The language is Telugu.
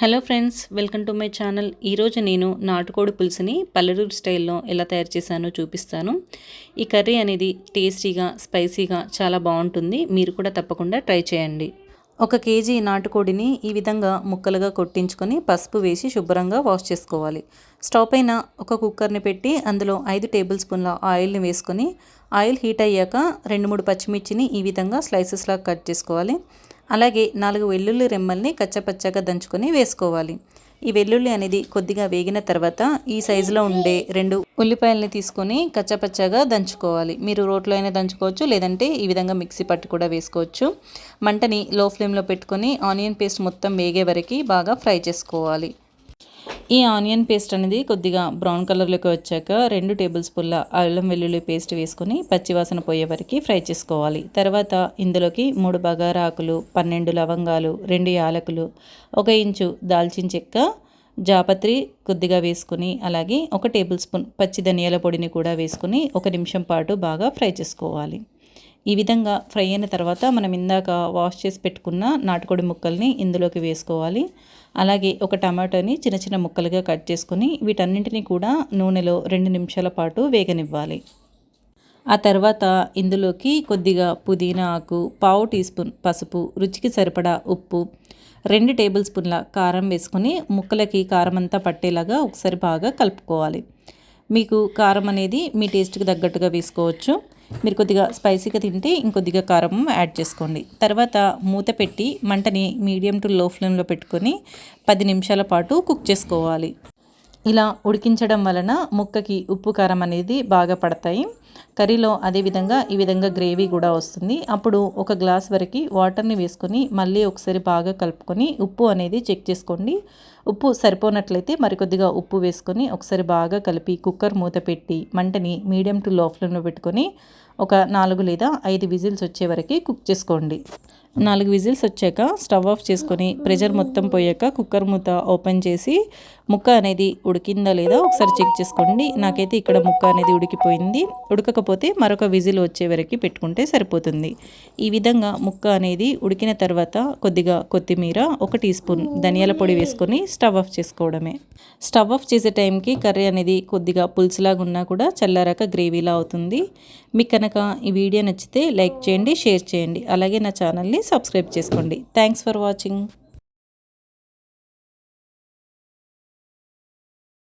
Hello friends welcome to my channel. ఈరోజు నేను నాటుకోడి పులుసుని పల్లెటూరు స్టైల్లో ఎలా తయారు చేశానో చూపిస్తాను. ఈ కర్రీ అనేది టేస్టీగా స్పైసీగా చాలా బాగుంటుంది. మీరు కూడా తప్పకుండా ట్రై చేయండి. ఒక కేజీ నాటుకోడిని ఈ విధంగా ముక్కలుగా కొట్టించుకొని పసుపు వేసి శుభ్రంగా వాష్ చేసుకోవాలి. స్టవ్ పైన ఒక కుక్కర్ని పెట్టి అందులో ఐదు టేబుల్ స్పూన్ల ఆయిల్ని వేసుకొని ఆయిల్ హీట్ అయ్యాక రెండు మూడు పచ్చిమిర్చిని ఈ విధంగా స్లైసెస్లా కట్ చేసుకోవాలి. అలాగే నాలుగు వెల్లుల్లి రెమ్మల్ని కచ్చపచ్చగా దంచుకొని వేసుకోవాలి. ఈ వెల్లుల్లి అనేది కొద్దిగా వేగిన తర్వాత ఈ సైజులో ఉండే రెండు ఉల్లిపాయలని తీసుకొని కచ్చపచ్చగా దంచుకోవాలి. మీరు రోట్లో అయినా దంచుకోవచ్చు లేదంటే ఈ విధంగా మిక్సీ పట్టు కూడా వేసుకోవచ్చు. మంటని లో ఫ్లేమ్లో పెట్టుకొని ఆనియన్ పేస్ట్ మొత్తం వేగే వరకు బాగా ఫ్రై చేసుకోవాలి. ఈ ఆనియన్ పేస్ట్ అనేది కొద్దిగా బ్రౌన్ కలర్లోకి వచ్చాక రెండు టేబుల్ స్పూన్ల అల్లం వెల్లుల్లి పేస్ట్ వేసుకొని పచ్చివాసన పోయే వరకు ఫ్రై చేసుకోవాలి. తర్వాత ఇందులోకి మూడు బగారా ఆకులు పన్నెండు లవంగాలు రెండు యాలకులు ఒక ఇంచు దాల్చిన చెక్క జాపత్రి కొద్దిగా వేసుకుని అలాగే ఒక టేబుల్ స్పూన్ పచ్చి ధనియాల పొడిని కూడా వేసుకుని ఒక నిమిషం పాటు బాగా ఫ్రై చేసుకోవాలి. ఈ విధంగా ఫ్రై అయిన తర్వాత మనం ఇందాక వాష్ చేసి పెట్టుకున్న నాటుకోడి ముక్కల్ని ఇందులోకి వేసుకోవాలి. అలాగే ఒక టమాటోని చిన్న చిన్న ముక్కలుగా కట్ చేసుకొని వీటన్నింటినీ కూడా నూనెలో రెండు నిమిషాల పాటు వేగనివ్వాలి. ఆ తర్వాత ఇందులోకి కొద్దిగా పుదీనా ఆకు పావు టీ స్పూన్ పసుపు రుచికి సరిపడా ఉప్పు రెండు టేబుల్ స్పూన్ల కారం వేసుకొని ముక్కలకి కారం అంతా పట్టేలాగా ఒకసారి బాగా కలుపుకోవాలి. మీకు కారం అనేది మీ టేస్ట్కి తగ్గట్టుగా వేసుకోవచ్చు. మీరు కొద్దిగా స్పైసీగా తింటే ఇంకొద్దిగా కారం యాడ్ చేసుకోండి. తర్వాత మూత పెట్టి మంటని మీడియం టు లో ఫ్లేమ్లో పెట్టుకొని పది నిమిషాల పాటు కుక్ చేసుకోవాలి. ఇలా ఉడికించడం వలన ముక్కకి ఉప్పు కారం అనేది బాగా పడతాయి. కర్రీలో అదేవిధంగా ఈ విధంగా గ్రేవీ కూడా వస్తుంది. అప్పుడు ఒక గ్లాస్ వరకు వాటర్ని వేసుకొని మళ్ళీ ఒకసారి బాగా కలుపుకొని ఉప్పు అనేది చెక్ చేసుకోండి. ఉప్పు సరిపోనట్లయితే మరికొద్దిగా ఉప్పు వేసుకొని ఒకసారి బాగా కలిపి కుక్కర్ మూత పెట్టి మంటని మీడియం టు లో ఫ్లేమ్లో పెట్టుకొని ఒక నాలుగు లేదా ఐదు విజిల్స్ వచ్చే వరకు కుక్ చేసుకోండి. నాలుగు విజిల్స్ వచ్చాక స్టవ్ ఆఫ్ చేసుకొని ప్రెషర్ మొత్తం పోయాక కుక్కర్ మూత ఓపెన్ చేసి ముక్క అనేది ఉడికిందా లేదా ఒకసారి చెక్ చేసుకోండి. నాకైతే ఇక్కడ ముక్క అనేది ఉడికిపోయింది. ఉడకకపోతే మరొక విజిల్ వచ్చే వరకు పెట్టుకుంటే సరిపోతుంది. ఈ విధంగా ముక్క అనేది ఉడికిన తర్వాత కొద్దిగా కొత్తిమీర ఒక టీ స్పూన్ ధనియాల పొడి వేసుకొని స్టవ్ ఆఫ్ చేసుకోవడమే. స్టవ్ ఆఫ్ చేసే టైంకి కర్రీ అనేది కొద్దిగా పులుసులాగా ఉన్నా కూడా చల్లారాక గ్రేవీలా అవుతుంది. మీకు కనుక ఈ వీడియో నచ్చితే లైక్ చేయండి షేర్ చేయండి. అలాగే నా ఛానల్ని సబ్స్క్రైబ్ చేసుకోండి. Thanks for watching.